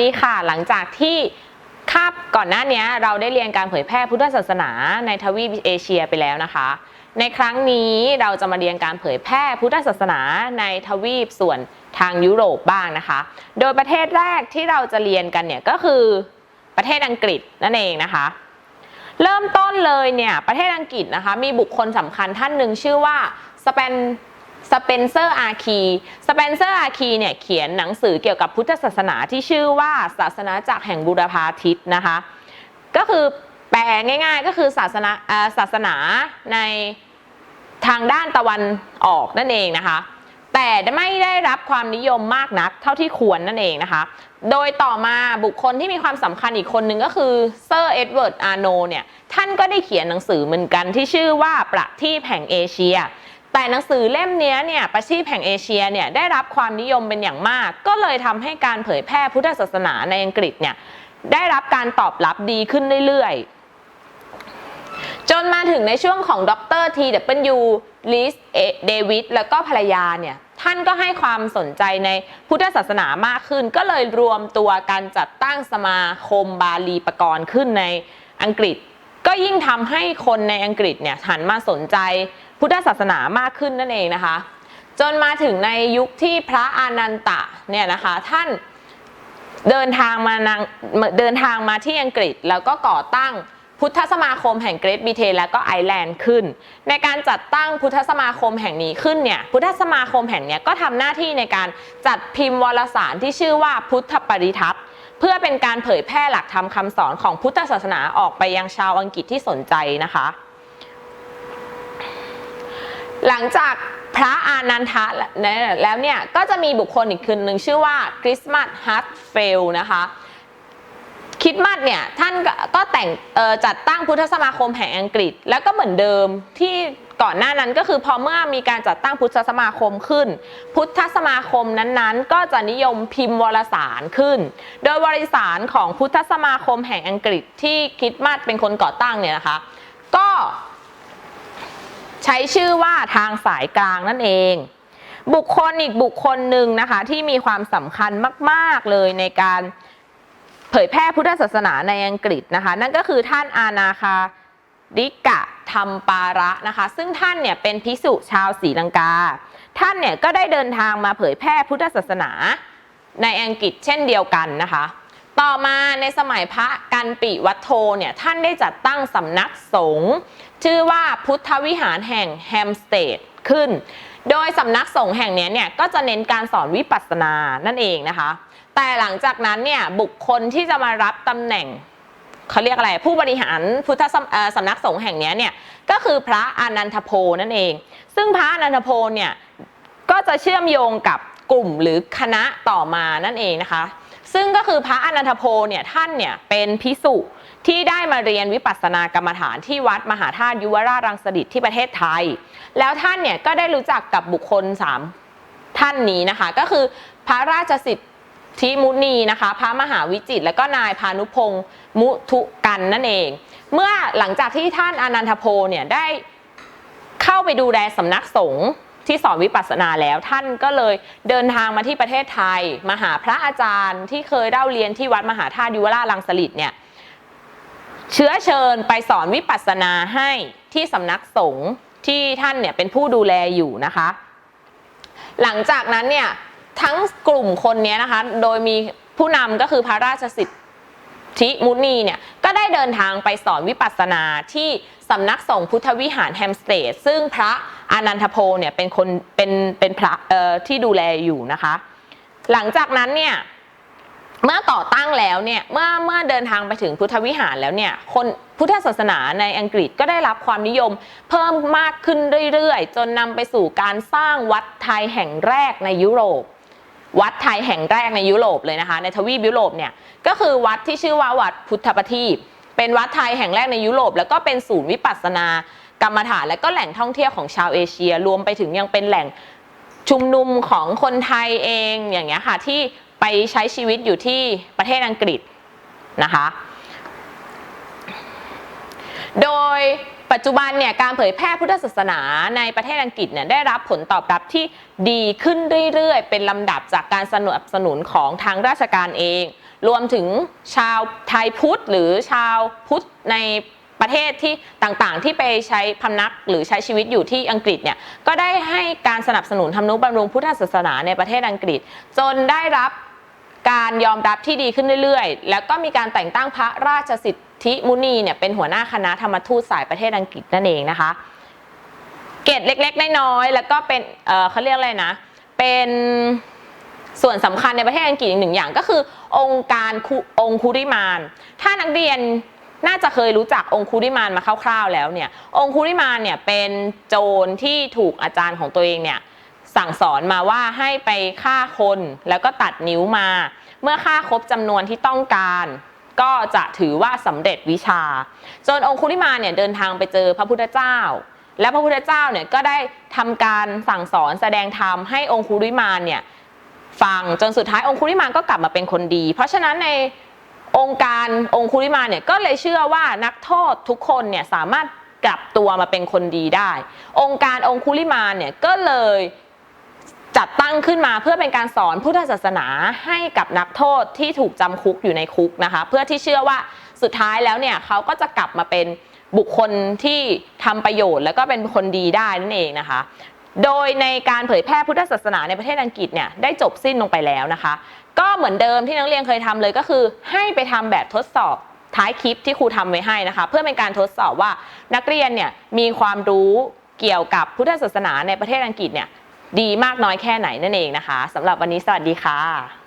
ดีค่ะ หลังจากที่คาบก่อนหน้านี้เราได้เรียนการเผยแพร่พุทธศาสนาในทวีปเอเชียไปแล้วนะคะ ในครั้งนี้เราจะมาเรียนการเผยแพร่พุทธศาสนาในทวีปส่วนทางยุโรปบ้างนะคะ โดยประเทศแรกที่เราจะเรียนกันเนี่ยก็คือประเทศอังกฤษนั่นเองนะคะ เริ่มต้นเลยเนี่ยประเทศอังกฤษนะคะมีบุคคลสำคัญท่านหนึ่งชื่อว่าสเปน สเปนเซอร์อาคีสเปนเซอร์อาคีเนี่ยเขียนหนังสือเกี่ยวกับพุทธศาสนาที่ชื่อว่าศาสนาจักรแห่งบูรพาทิตนะคะ ก็คือแปลง่ายๆก็คือศาสนาอ่าศาสนาในทางด้านตะวันออกนั่นเองนะคะ แต่ไม่ได้รับความนิยมมากนักเท่าที่ควรนั่นเองนะคะ โดยต่อมาบุคคลที่มีความสำคัญอีกคนหนึ่งก็คือเซอร์เอ็ดเวิร์ดอาร์โนเนี่ยท่านก็ได้เขียนหนังสือเหมือนกันที่ชื่อว่าประทีปแห่งเอเชีย แต่หนังสือเล่มนี้เนี่ยประทีปแห่งเอเชียเนี่ยได้รับความนิยมเป็นอย่างมาก ก็เลยทำให้การเผยแพร่พุทธศาสนาในอังกฤษเนี่ยได้รับการตอบรับดีขึ้นเรื่อยๆ จนมาถึงในช่วงของดรทีเดนยูลิสเดวิดแล้วก็ภรรยาเนี่ยท่านก็ให้ความสนใจในพุทธศาสนามากขึ้น ก็เลยรวมตัวการจัดตั้งสมาคมบาลีปกรณ์ขึ้นในอังกฤษ ก็ยิ่งทำให้คนในอังกฤษเนี่ยหันมาสนใจพุทธศาสนามากขึ้นนั่นเองนะคะ จนมาถึงในยุคที่พระอานันตะเนี่ยนะคะท่านเดินทางมานางเดินทางมาที่อังกฤษแล้วก็ก่อตั้งพุทธสมาคมแห่งเกรทบริเทนและก็ไอร์แลนด์ขึ้น ในการจัดตั้งพุทธสมาคมแห่งนี้ขึ้นเนี่ยพุทธสมาคมแห่งเนี้ยก็ทำหน้าที่ในการจัดพิมพ์วารสารที่ชื่อว่าพุทธปริทัศน์ เพื่อเป็นการเผยแพร่หลักธรรมคำสอนของพุทธศาสนาออกไปยังชาวอังกฤษที่สนใจนะคะ หลังจากพระอานันทะแล้วเนี่ยก็จะมีบุคคลอีกคนหนึ่งชื่อว่าคริสต์มาสฮัตเฟลนะคะ ริสต์มาสเนี่ยท่านก็แต่งจัดตั้งพุทธสมาคมแห่งอังกฤษ แล้วก็เหมือนเดิมที่ก่อนหน้านั้นก็คือพอเมื่อมีการจัดตั้งพุทธสมาคมขึ้น พุทธสมาคมนั้นๆ ก็จะนิยมพิมพ์วารสารขึ้น โดยวารสารของพุทธสมาคมแห่งอังกฤษที่คริสต์มาสเป็นคนก่อตั้งเนี่ยนะคะ ก็ใช้ชื่อว่าทางสายกลางนั่นเอง บุคคลอีกบุคคลหนึ่งนะคะที่มีความสำคัญมาก ๆเลยในการ เผยแพร่พุทธศาสนาในอังกฤษนะคะ นั่นก็คือท่านอานาคาดิกะธรรมปาระนะคะ ซึ่งท่านเนี่ยเป็นพิสุชาวศรีลังกา ท่านเนี่ยก็ได้เดินทางมาเผยแพร่พุทธศาสนาในอังกฤษเช่นเดียวกันนะคะ ต่อมาในสมัยพระกันปิวัตโธเนี่ยท่านได้จัดตั้งสำนักสงฆ์ชื่อว่าพุทธวิหารแห่งแฮมสเตดขึ้น โดยสำนักสงฆ์แห่งนี้เนี่ยก็จะเน้นการสอนวิปัสสนานั่นเองนะคะ แต่หลังจากนั้นเนี่ยบุคคลที่จะมารับตำแหน่งเขาเรียกอะไรผู้บริหารพุทธสำสำนักสงฆ์แห่งนี้เนี่ยก็คือพระอนันทโพนั่นเอง ซึ่งพระอนันทโพเนี่ยก็จะเชื่อมโยงกับกลุ่มหรือคณะต่อมานั่นเองนะคะ ซึ่งก็คือพระอนันทโพเนี่ยท่านเนี่ยเป็นพิสุที่ได้มาเรียนวิปัสสนากรรมฐานที่วัดมหาธาตุยุวราชรังสฤษฎ์ที่ประเทศไทย แล้วท่านเนี่ยก็ได้รู้จักกับบุคคลสามท่านนี้นะคะ ก็คือพระราชสิทธิมุนีนะคะ พระมหาวิจิตและก็นายพานุพงศ์มุทุกันนั่นเอง เมื่อหลังจากที่ท่านอนันทโพเนี่ยได้เข้าไปดูแลสำนักสงฆ์ ที่สอนวิปัสสนาแล้ว ท่านก็เลยเดินทางมาที่ประเทศไทยมาหาพระอาจารย์ที่เคยเล่าเรียนที่วัดมหาธาตุยุวราชรังสฤษฎ์เนี่ยเชื้อเชิญไปสอนวิปัสสนาให้ที่สำนักสงฆ์ที่ท่านเนี่ยเป็นผู้ดูแลอยู่นะคะ หลังจากนั้นเนี่ยทั้งกลุ่มคนนี้นะคะ โดยมีผู้นำก็คือพระราชสิทธิ มุนีเนี่ยก็ได้เดินทางไปสอนวิปัสสนาที่สำนักสงฆ์พุทธวิหารแฮมสเตดซึ่งพระอนันทโพเนี่ยเป็นคนเป็นเป็นพระเอ่อที่ดูแลอยู่นะคะ หลังจากนั้นเนี่ยเมื่อก่อตั้งแล้วเนี่ยเมื่อเมื่อเดินทางไปถึงพุทธวิหารแล้วเนี่ยคนพุทธศาสนาในอังกฤษก็ได้รับความนิยมเพิ่มมากขึ้นเรื่อยๆ จนนำไปสู่การสร้างวัดไทยแห่งแรกในยุโรป วัดไทยแห่งแรกในยุโรปเลยนะคะ ในทวีปยุโรปเนี่ยก็คือวัดที่ชื่อว่าวัดพุทธประทีปเป็นวัดไทยแห่งแรกในยุโรป แล้วก็เป็นศูนย์วิปัสสนากรรมฐานและก็แหล่งท่องเที่ยวของชาวเอเชีย รวมไปถึงยังเป็นแหล่งชุมนุมของคนไทยเองอย่างเงี้ยค่ะที่ไปใช้ชีวิตอยู่ที่ประเทศอังกฤษนะคะ โดย ปัจจุบันเนี่ยการเผยแพร่พุทธศาสนาในประเทศอังกฤษเนี่ยได้รับผลตอบรับที่ดีขึ้นเรื่อยๆ เป็นลำดับจากการสนับสนุนของทางราชการเอง รวมถึงชาวไทยพุทธ หรือชาวพุทธในประเทศที่ต่างๆ ที่ไปใช้พำนักหรือใช้ชีวิตอยู่ที่อังกฤษเนี่ยก็ได้ให้การสนับสนุนทำนุบำรุงพุทธศาสนาในประเทศอังกฤษ จนได้รับการยอมรับที่ดีขึ้นเรื่อยๆ แล้วก็มีการแต่งตั้งพระราชสิทธิ มุนีเนี่ยเป็นหัวหน้าคณะธรรมทูตสายประเทศอังกฤษนั่นเองนะคะ เกตเล็กๆน้อยๆแล้วก็เป็นเออเขาเรียกอะไรนะ เป็นส่วนสำคัญในประเทศอังกฤษอีกหนึ่งอย่างก็คือ องค์การองคุริมาน ถ้านักเรียนน่าจะเคยรู้จักองคุริมานมาคร่าวๆแล้วเนี่ย องคุริมานเนี่ยเป็นโจรที่ถูกอาจารย์ของตัวเองเนี่ยสั่งสอนมาว่าให้ไปฆ่าคนแล้วก็ตัดนิ้วมา เมื่อฆ่าครบจำนวนที่ต้องการ ก็จะถือว่าสำเร็จวิชา จนองคุริมาเนี่ยเดินทางไปเจอพระพุทธเจ้า และพระพุทธเจ้าเนี่ยก็ได้ทำการสั่งสอนแสดงธรรมให้องคุริมาเนี่ยฟังจนสุดท้ายองคุริมาก็กลับมาเป็นคนดี เพราะฉะนั้นในองค์การองคุริมาเนี่ยก็เลยเชื่อว่านักโทษทุกคนเนี่ยสามารถกลับตัวมาเป็นคนดีได้ องค์การองคุริมาเนี่ยก็เลย จัดตั้งขึ้นมาเพื่อเป็นการสอนพุทธศาสนาให้กับนักโทษที่ถูกจำคุกอยู่ในคุกนะคะ เพื่อที่เชื่อว่าสุดท้ายแล้วเนี่ยเขาก็จะกลับมาเป็นบุคคลที่ทำประโยชน์ แล้วก็เป็นคนดีได้นั่นเองนะคะ โดยในการเผยแพร่พุทธศาสนาในประเทศอังกฤษเนี่ยได้จบสิ้นลงไปแล้วนะคะ ก็เหมือนเดิมที่นักเรียนเคยทำเลยก็คือ ให้ไปทำแบบทดสอบท้ายคลิปที่ครูทำไว้ให้นะคะ เพื่อเป็นการทดสอบว่านักเรียนเนี่ยมีความรู้เกี่ยวกับพุทธศาสนาในประเทศอังกฤษเนี่ย ดีมากน้อยแค่ไหนนั่นเองนะคะสำหรับวันนี้สวัสดีค่ะ